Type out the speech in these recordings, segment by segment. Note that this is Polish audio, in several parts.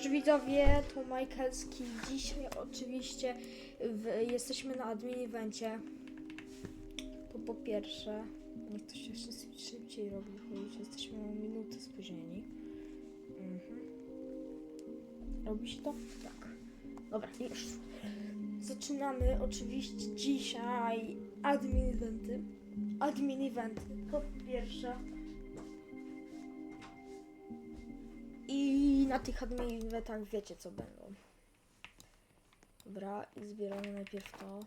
Cześć widzowie, to Majkelski. Dzisiaj oczywiście w, jesteśmy na admin evencie. To po pierwsze, niech to się szybciej robi, bo już jesteśmy o minutę spóźnieni. Mhm. Robi się to? Tak. Dobra, już. Zaczynamy oczywiście dzisiaj admin eventy. Admin eventy. Po pierwsze. I na tych admin eventach wiecie co będą. Dobra, i zbieramy najpierw to.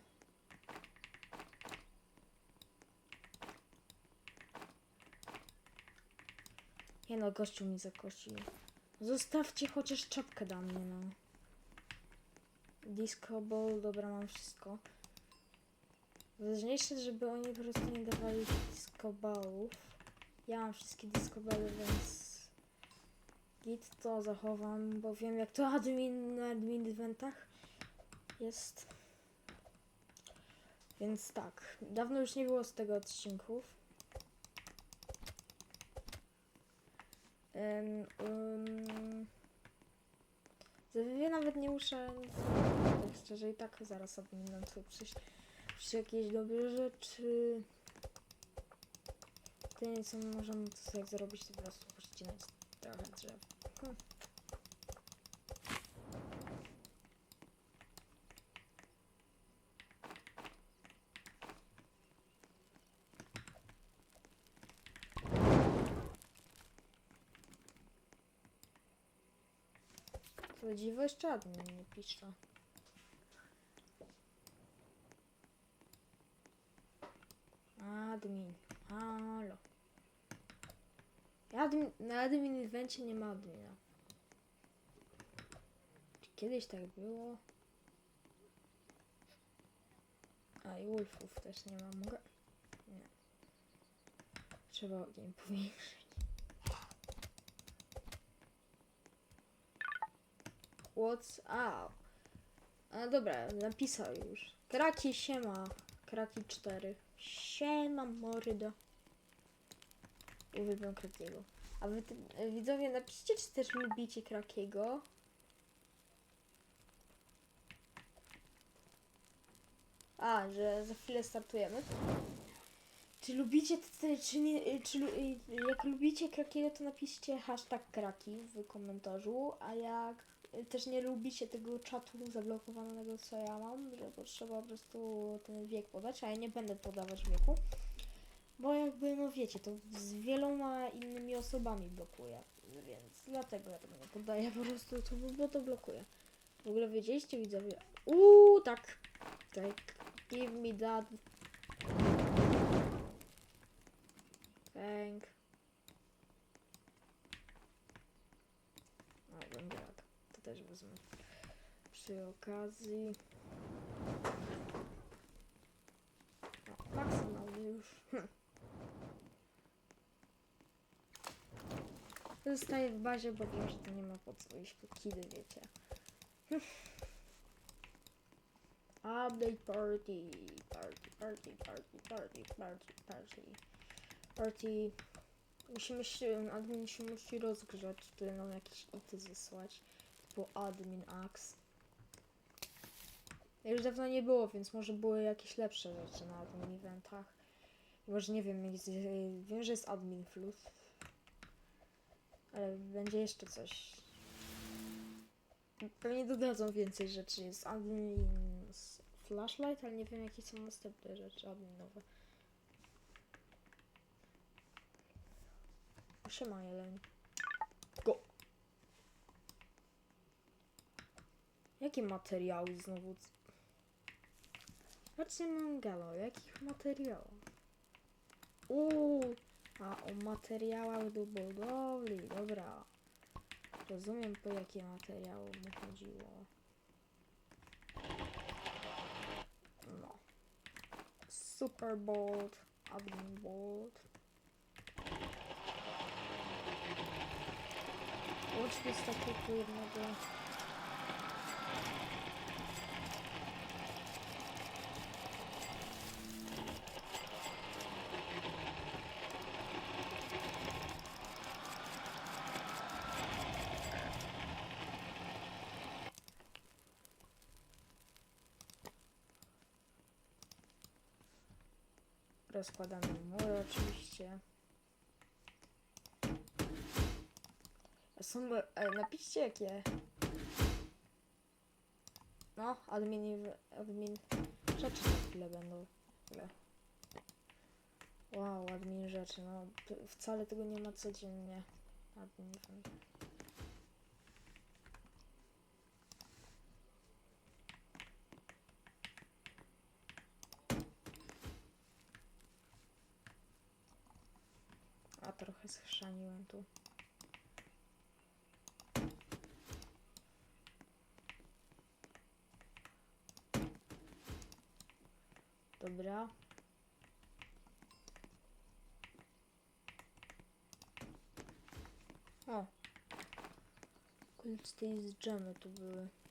Nie no, gościu mi zakościł. Zostawcie chociaż czapkę dla mnie, no. Disco ball, dobra, mam wszystko. Ważniejsze, żeby oni po prostu nie dawali disco ballów. Ja mam wszystkie disco bally, więc git to zachowam, bo wiem jak to admin na admin eventach jest. Więc tak, dawno już nie było z tego odcinków. Ym, ja nawet nie muszę tak szczerze i tak zaraz powinnam tu przyjść przy jakieś dobre rzeczy. Jedynie co możemy to sobie zrobić, to po prostu pościnać trochę drzew. Hmm. Jeszcze admin nie pisze. Admin, halo. Admin, na admin evencie nie ma admina. Czy kiedyś tak było? A i wolfów też nie ma. Mogę? Nie. Trzeba ogień powiększyć. What's up? A dobra, napisał już. Kraki siema. Kraki 4. Siema mordo. Uwielbiam Krakiego. A wy e, widzowie napiszcie, czy też lubicie Krakiego. A, że za chwilę startujemy. Czy lubicie, czy nie, czy, lu- y, jak lubicie Krakiego, to napiszcie hashtag Kraki w komentarzu, a jak też nie lubicie tego czatu zablokowanego, co ja mam, że to trzeba po prostu ten wiek podać, a ja nie będę podawać wieku. Bo jakby, no wiecie, to z wieloma innymi osobami blokuje, więc dlatego ja tego nie podaję po prostu, to, bo to blokuje. W ogóle wiedzieliście widzowie? Uuu, tak, tak, give me that. Thank. O, będzie rad. To też wezmę. Przy okazji. O, maksymalnie już. Hm. Zostaję w bazie, bo wiem, że to nie ma po co iść po kidy, wiecie. Update party, party, party, party, party, party, party, party. Musimy się, admin się musi rozgrzać, tutaj nam jakieś ity zesłać, typu admin ax. Już dawno nie było, więc może były jakieś lepsze rzeczy na admin eventach. Może nie wiem, jest, wiem, że jest admin fluff. Ale będzie jeszcze coś. Pewnie dodadzą więcej rzeczy. Jest admin flashlight, ale nie wiem jakie są następne rzeczy adminowe. Siema jeleń. Go! Jakie materiały znowu? Patrzcie Mangalo, jakich materiałów? Uuu, a o materiałach do budowli, dobra. Rozumiem po jakie materiały mu chodziło. No. Super board, admin board. Łącznie z takiego jednego Rozkładamy mury oczywiście. Są, e, napiszcie jakie. No, admin, admin rzeczy za chwilę będą. Wow, admin rzeczy, no wcale tego nie ma codziennie. Admin tu. Dobra. O. Tej z dżemy tu były.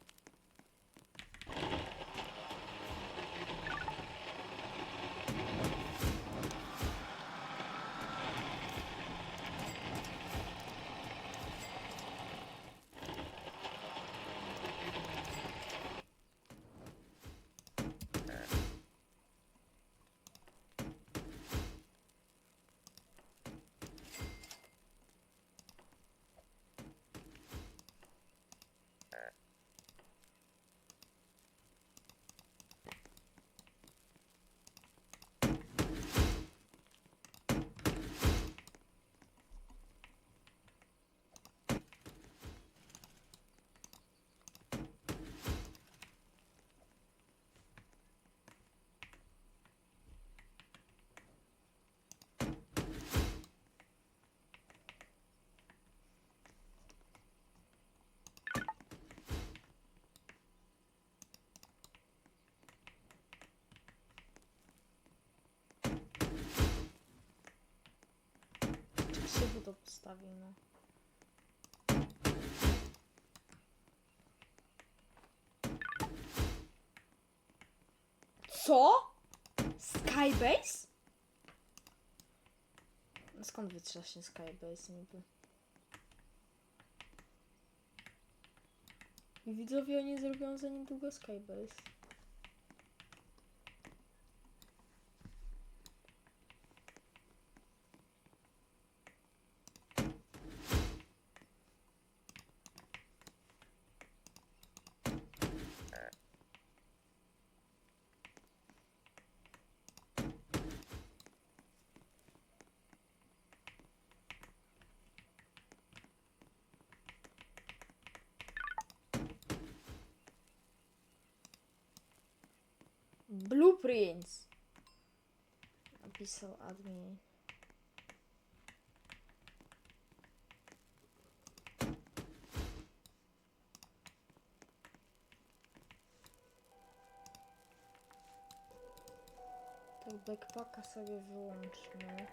To postawił, no. Co? Skybase? No Skąd wytrzaśnie Skybase niby? Widzowie oni zrobią za niedługo Skybase. Blueprints. Napisał admin. Tak, backpacka sobie wyłączmy.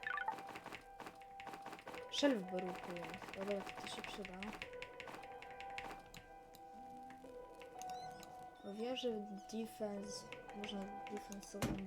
Shelf blueprint. Dobra, to się przyda. Wierzę w defense. Można defensową.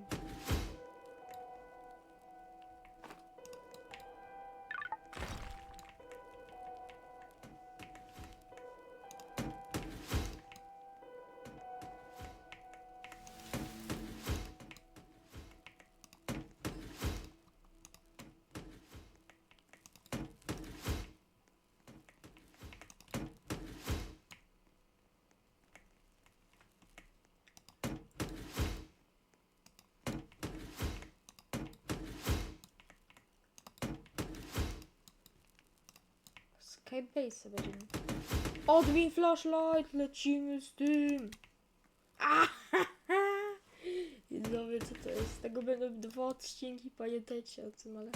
Skybase będziemy. Odwin flashlight, lecimy z tym. Widzowie, co to jest? Tego będą dwa odcinki, pamiętajcie o tym, ale...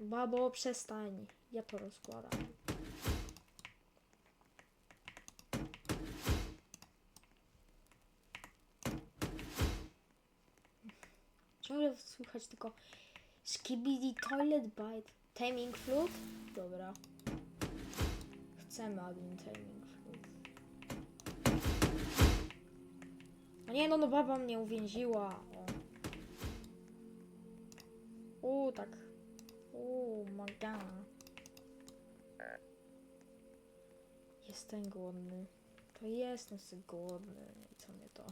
Babo, przestań. Ja to rozkładam. Ciągle słychać tylko Skibidi Toilet Bite Taming Flute? Dobra. Chcemy admin Flute. No nie no, no baba mnie uwięziła. O. U, tak. U, maga. Jestem głodny. To jestem głodny. I co mnie to?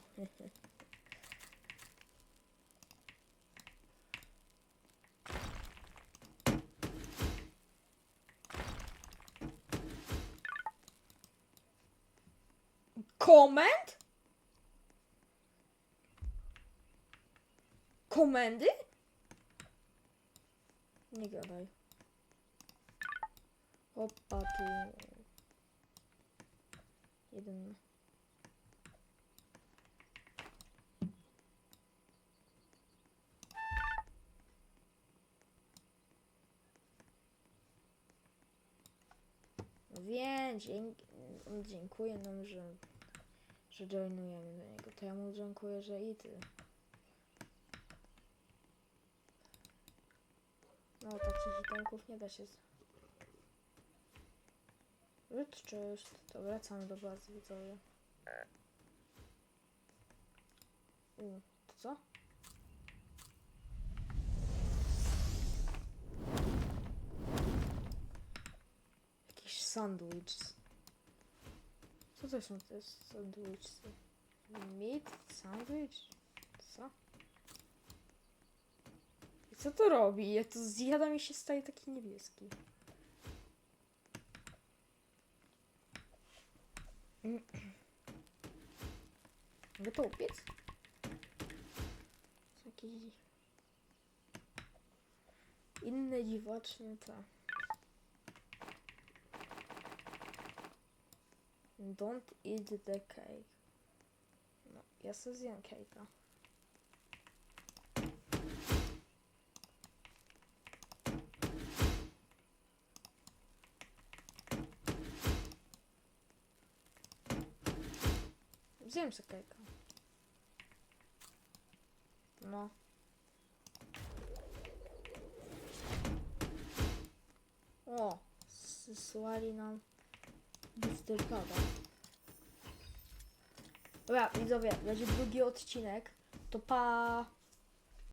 Komend? Komendy? Nie gadaj. Opa, tu. Jeden. On dziękuję nam, że, że joinujemy do niego. To ja mu dziękuję, że i ty. No, takich itemków nie da się... z- Rzut czyst. To wracamy do bazy, widzowie. U, to co? Jakiś sandwich. Co to są te? Meat? Sandwich? Co? I co to robi? Jak to zjada mi się staje taki niebieski. Mm. Mogę to upiec? Jakieś... Inne dziwaczne te. Don't eat the cake. No, ja sobie zjem cake'a. Zjem sobie cake'a. No. O, zesłali nam Boosterpada. Dobra, widzowie, będzie drugi odcinek. To pa.